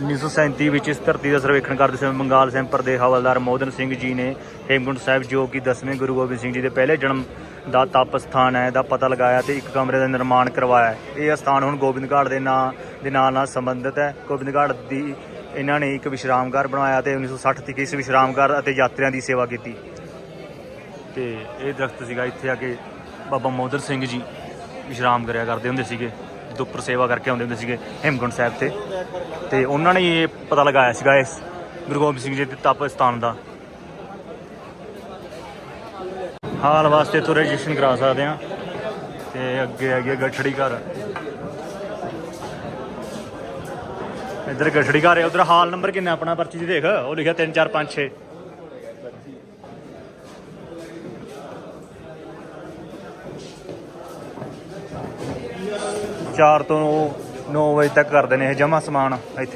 1937 ਵਿੱਚ ਇਸ ਧਰਤੀ ਦਾ ਸਰਵੇਖਣ ਕਰਦੇ ਸਮੇਂ ਬੰਗਾਲ ਸੈਂਪਰ ਦੇ ਹਵਲਦਾਰ ਮੋਦਨ ਸਿੰਘ ਜੀ ਨੇ ਹੇਮਕੁੰਟ ਸਾਹਿਬ, ਜੋ ਕਿ 10ਵੇਂ ਗੁਰੂ ਗੋਬਿੰਦ ਸਿੰਘ ਜੀ ਦੇ ਪਹਿਲੇ ਜਨਮ ਦਾ ਤਪ ਸਥਾਨ ਹੈ, ਦਾ ਪਤਾ ਲਗਾਇਆ ਤੇ ਇੱਕ ਕਮਰੇ ਦਾ ਨਿਰਮਾਣ ਕਰਵਾਇਆ ਇਹ ਸਥਾਨ ਹੁਣ ਗੋਬਿੰਦ ਘਾਟ ਦੇ ਨਾਂ, ਦੇ ਨਾਲ ਨਾਲ ਸੰਬੰਧਿਤ ਹੈ। ਗੋਬਿੰਦ ਘਾਟ ਦੀ ਇਹਨਾਂ ਨੇ ਇੱਕ ਵਿਸ਼ਰਾਮ ਘਰ ਬਣਾਇਆ ਤੇ 1960 ਤੱਕ ਇਸ ਵਿਸ਼ਰਾਮ ਘਰ ਅਤੇ ਯਾਤਰੀਆਂ ਦੀ ਸੇਵਾ ਕੀਤੀ। ਤੇ ਇਹ ਦਰਖਤ ਸੀਗਾ ਇੱਥੇ ਆ ਕੇ ਬਾਬਾ ਮੋਦਰ ਸਿੰਘ ਜੀ ਵਿਸ਼ਰਾਮ ਕਰਿਆ ਕਰਦੇ ਹੁੰਦੇ ਸੀਗੇ। ਜਦੋਂ ਉੱਪਰ ਸੇਵਾ ਕਰਕੇ ਆਉਂਦੇ ਹੁੰਦੇ ਸੀਗੇ ਹੇਮਕੁੰਟ ਸਾਹਿਬ ਤੇ। ਤੇ ਉਹਨਾਂ ਨੇ ਇਹ ਪਤਾ ਲਗਾਇਆ ਸੀਗਾ ਇਸ ਗੁਰੂ ਗੋਬਿੰਦ ਸਿੰਘ ਜੀ ਦੇ ਤਪ ਸਥਾਨ ਦਾ। ਹਾਲ ਵਾਸਤੇ ਇੱਥੋਂ ਰਜਿਸਟ੍ਰੇਸ਼ਨ ਕਰਾ ਸਕਦੇ ਆ ਤੇ ਅੱਗੇ ਆ ਆ ਗਠੜੀ ਘਰ। ਇੱਧਰ ਗਠੜੀ ਘਰ ਹੈ, ਉਧਰ ਹਾਲ ਨੰਬਰ ਕਿੰਨਾ ਆਪਣਾ ਪਰਚੀ 'ਚ ਦੇਖ। ਉਹ ਲਿਖਿਆ 3 4 5 6 4 ਤੋਂ 9 ਵਜੇ ਤੱਕ ਕਰਦੇ ਨੇ ਇਹ ਜਮਾ ਸਮਾਨ ਇੱਥੇ।